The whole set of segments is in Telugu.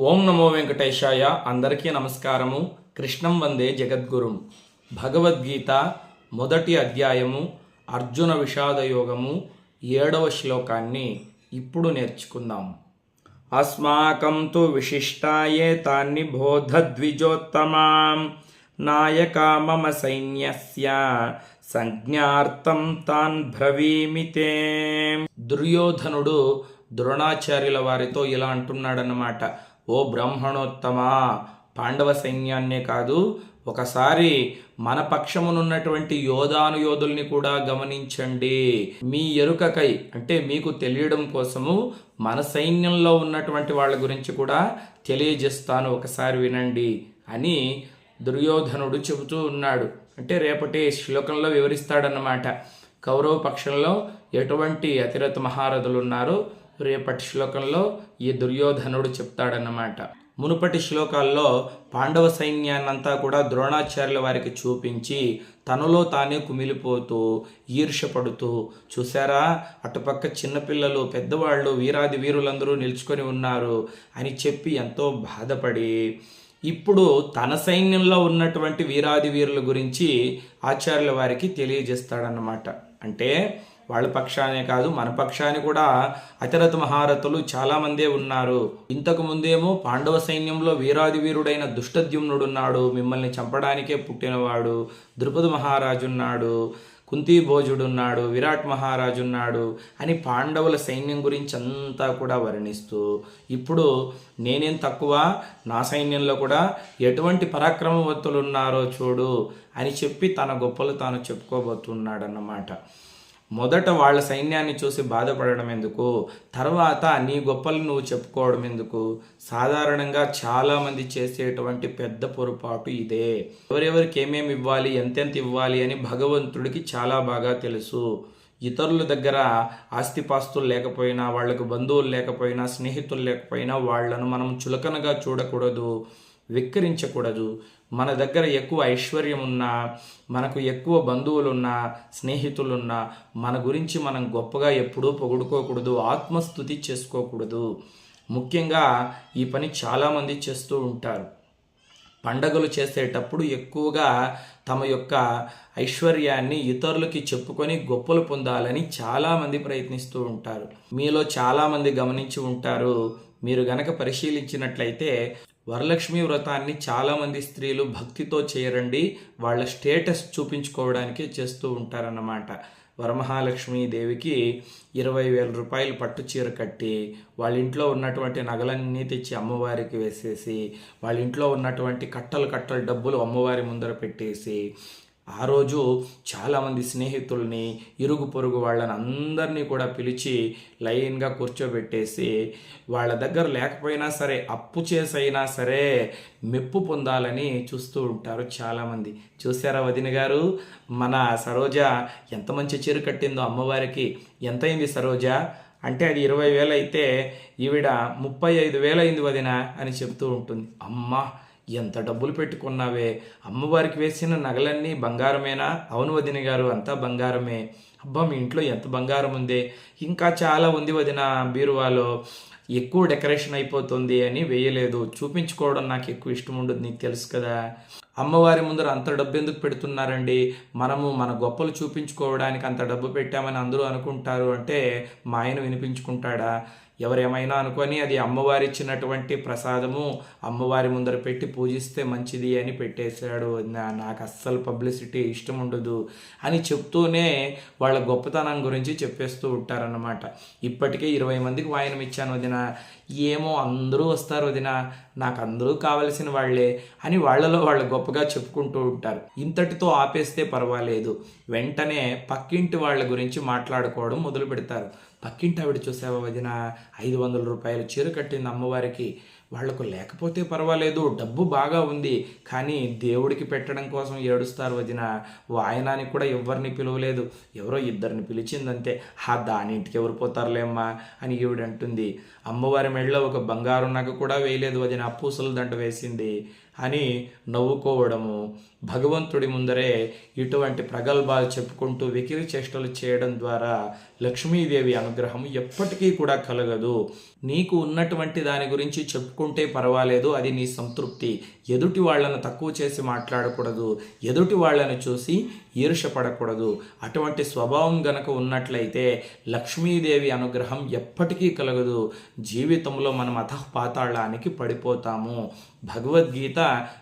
ఓం నమో వెంకటేశాయ. అందరికీ నమస్కారము. కృష్ణం వందే జగద్గురుం. భగవద్గీత మొదటి అధ్యాయము అర్జున విషాద యోగము ఏడవ శ్లోకాన్ని ఇప్పుడు నేర్చుకుందాం. అస్మాకం తు విశిష్టాయే తాన్ని బోధద్విజోత్తమాం. నాయకా మమ సైన్యస్య. సంజ్ఞార్థం తాన్ భ్రవీమితే దుర్యోధనుడు ద్రోణాచార్యుల వారితో ఇలా అంటున్నాడన్నమాట. ఓ బ్రహ్మణోత్తమ పాండవ సైన్యాన్నే కాదు ఒకసారి మన పక్షమునున్నటువంటి యోధానుయోధుల్ని కూడా గమనించండి. మీ ఎరుకకై అంటే మీకు తెలియడం కోసము మన సైన్యంలో ఉన్నటువంటి వాళ్ళ గురించి కూడా తెలియజేస్తాను ఒకసారి వినండి అని దుర్యోధనుడు చెబుతూ ఉన్నాడు. అంటే రేపటి శ్లోకంలో వివరిస్తాడన్నమాట. కౌరవ పక్షంలో ఎటువంటి అతిరథ మహారథులు ఉన్నారో రేపటి శ్లోకంలో ఈ దుర్యోధనుడు చెప్తాడన్నమాట. మునుపటి శ్లోకాల్లో పాండవ సైన్యాన్నంతా కూడా ద్రోణాచార్యుల వారికి చూపించి తనలో తానే కుమిలిపోతూ ఈర్షపడుతూ చూసారా అటుపక్క చిన్నపిల్లలు పెద్దవాళ్ళు వీరాది వీరులందరూ నిల్చుకొని ఉన్నారు అని చెప్పి ఎంతో బాధపడి ఇప్పుడు తన సైన్యంలో ఉన్నటువంటి వీరాది వీరుల గురించి ఆచార్యుల వారికి తెలియజేస్తాడన్నమాట. అంటే వాళ్ళ పక్షానే కాదు మన పక్షాన్ని కూడా అతిరథ మహారథులు చాలామందే ఉన్నారు. ఇంతకు ముందేమో పాండవ సైన్యంలో వీరాది వీరుడైన దుష్టద్యుమ్నుడున్నాడు మిమ్మల్ని చంపడానికే పుట్టినవాడు ద్రుపద మహారాజున్నాడు కుంతీభోజుడున్నాడు విరాట్ మహారాజు ఉన్నాడు అని పాండవుల సైన్యం గురించి అంతా కూడా వర్ణిస్తూ ఇప్పుడు నేనేం తక్కువ నా సైన్యంలో కూడా ఎటువంటి పరాక్రమవంతులు ఉన్నారో చూడు అని చెప్పి తన గొప్పలు తాను చెప్పుకోబోతున్నాడన్నమాట. మొదట వాళ్ళ సైన్యాన్ని చూసి బాధపడడం ఎందుకు? తర్వాత నీ గొప్పలు నువ్వు చెప్పుకోవడం ఎందుకు? సాధారణంగా చాలామంది చేసేటువంటి పెద్ద పొరపాటు ఇదే. ఎవరెవరికి ఏమేమి ఇవ్వాలి ఎంతెంత ఇవ్వాలి అని భగవంతుడికి చాలా బాగా తెలుసు. ఇతరుల దగ్గర ఆస్తిపాస్తులు లేకపోయినా వాళ్ళకు బంధువులు లేకపోయినా స్నేహితులు లేకపోయినా వాళ్ళను మనం చులకనగా చూడకూడదు. విక్కరించకూడదు. మన దగ్గర ఎక్కువ ఐశ్వర్యం ఉన్నా మనకు ఎక్కువ బంధువులున్నా స్నేహితులున్నా మన గురించి మనం గొప్పగా ఎప్పుడూ పొగుడుకోకూడదు ఆత్మస్థుతి చేసుకోకూడదు. ముఖ్యంగా ఈ పని చాలామంది చేస్తూ ఉంటారు. పండగలు చేసేటప్పుడు ఎక్కువగా తమ యొక్క ఐశ్వర్యాన్ని ఇతరులకి చెప్పుకొని గొప్పలు పొందాలని చాలామంది ప్రయత్నిస్తూ ఉంటారు. మీలో చాలామంది గమనించి ఉంటారు. మీరు గనక పరిశీలించినట్లయితే వరలక్ష్మి వ్రతాన్ని చాలామంది స్త్రీలు భక్తితో చేయరండి. వాళ్ళ స్టేటస్ చూపించుకోవడానికి చేస్తూ ఉంటారన్నమాట. వరమహాలక్ష్మి దేవికి ఇరవై వేల రూపాయలు పట్టు చీర కట్టి వాళ్ళ ఇంట్లో ఉన్నటువంటి నగలన్నీ తెచ్చి అమ్మవారికి వేసేసి వాళ్ళ ఇంట్లో ఉన్నటువంటి కట్టలు కట్టలు డబ్బులు అమ్మవారి ముందర పెట్టేసి ఆ రోజు చాలామంది స్నేహితుల్ని ఇరుగు పొరుగు వాళ్ళని అందరినీ కూడా పిలిచి లైన్గా కూర్చోబెట్టేసి వాళ్ళ దగ్గర లేకపోయినా సరే అప్పు చేసైనా సరే మెప్పు పొందాలని చూస్తూ ఉంటారు చాలామంది. చూసారా వదిన గారు? మన సరోజ ఎంత మంచి చీర కట్టిందో అమ్మవారికి. ఎంతైంది సరోజ? అంటే అది ఇరవై వేలు అయితే ఈవిడ ముప్పై ఐదు వేలు అయింది వదిన అని చెప్తూ ఉంటుంది. అమ్మ! ఎంత డబ్బులు పెట్టుకున్నావే? అమ్మవారికి వేసిన నగలన్నీ బంగారమేనా? అవును వదిన గారు అంతా బంగారమే. అబ్బా మీ ఇంట్లో ఎంత బంగారం ఉంది? ఇంకా చాలా ఉంది వదిన బీరువాలో. ఎక్కువ డెకరేషన్ అయిపోతుంది అని వేయలేదు. చూపించుకోవడం నాకు ఎక్కువ ఇష్టం ఉండదు నీకు తెలుసు కదా. అమ్మవారి ముందర అంత డబ్బు ఎందుకు పెడుతున్నారండి? మనము మన గొప్పలు చూపించుకోవడానికి అంత డబ్బు పెట్టామని అందరూ అనుకుంటారు అంటే మా ఆయన వినిపించుకుంటాడా? ఎవరేమైనా అనుకొని అది అమ్మవారి ఇచ్చినటువంటి ప్రసాదము అమ్మవారి ముందర పెట్టి పూజిస్తే మంచిది అని పెట్టేశాడు. నాకు అస్సలు పబ్లిసిటీ ఇష్టం ఉండదు అని చెప్తూనే వాళ్ళ గొప్పతనం గురించి చెప్పేస్తూ ఉంటారన్నమాట. ఇప్పటికే ఇరవై మందికి వాయనం ఇచ్చాను వదిన. ఏమో అందరూ వస్తారు వదిన నాకు అందరూ కావలసిన వాళ్ళే అని వాళ్ళలో వాళ్ళు గొప్పగా చెప్పుకుంటూ ఉంటారు. ఇంతటితో ఆపేస్తే పర్వాలేదు. వెంటనే పక్కింటి వాళ్ళ గురించి మాట్లాడుకోవడం మొదలు పెడతారు పక్కింటి ఆవిడ చూసావా వదిన ఐదు వందల రూపాయలు చీర కట్టింది అమ్మవారికి. వాళ్ళకు లేకపోతే పర్వాలేదు డబ్బు బాగా ఉంది కానీ దేవుడికి పెట్టడం కోసం ఏడుస్తారు వదిన. వాయనానికి కూడా ఎవరిని పిలవలేదు. ఎవరో ఇద్దరిని పిలిచిందంతే. ఆ దాని ఇంటికి ఎవరు పోతారులేమ్మా అని ఈవిడ అంటుంది అమ్మవారి మెడలో ఒక బంగారు నగ కూడా వేయలేదు వదిన. పూసల దండ వేసింది. అని నవ్వుకోవడము భగవంతుడి ముందరే ఇటువంటి ప్రగల్భాలు చెప్పుకుంటూ వెకిరి చేష్టలు చేయడం ద్వారా లక్ష్మీదేవి అనుగ్రహం ఎప్పటికీ కూడా కలగదు. నీకు ఉన్నటువంటి దాని గురించి చెప్పుకుంటే పర్వాలేదు అది నీ సంతృప్తి. ఎదుటి వాళ్ళను తక్కువ చేసి మాట్లాడకూడదు ఎదుటి వాళ్ళను చూసి ఈర్షపడకూడదు. అటువంటి స్వభావం గనక ఉన్నట్లయితే లక్ష్మీదేవి అనుగ్రహం ఎప్పటికీ కలగదు. జీవితంలో మనం అధః పాతాళానికి పడిపోతాము. భగవద్గీత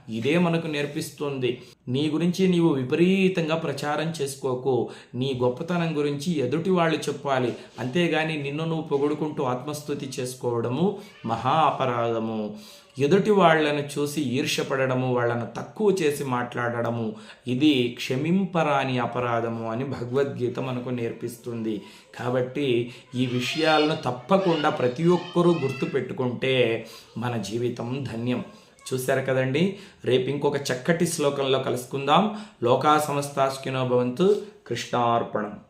ఇదే మనకు నేర్పిస్తుంది. నీ గురించి నీవు విపరీతంగా ప్రచారం చేసుకోకు. నీ గొప్పతనం గురించి ఎదుటి వాళ్ళు చెప్పాలి. అంతేగాని నిన్ను నువ్వు పొగుడుకుంటూ ఆత్మస్థుతి చేసుకోవడము మహా అపరాధము. ఎదుటి వాళ్ళను చూసి ఈర్ష్యపడడము వాళ్ళను తక్కువ చేసి మాట్లాడడము ఇది క్షమింపరాని అపరాధము అని భగవద్గీత మనకు నేర్పిస్తుంది. కాబట్టి ఈ విషయాలను తప్పకుండా ప్రతి ఒక్కరూ గుర్తుపెట్టుకుంటే మన జీవితం ధన్యం. చూశారు కదండి. రేపు ఇంకొక చక్కటి శ్లోకంలో కలుసుకుందాం. లోకా సమస్తాస్కినో భవంతు కృష్ణార్పణం.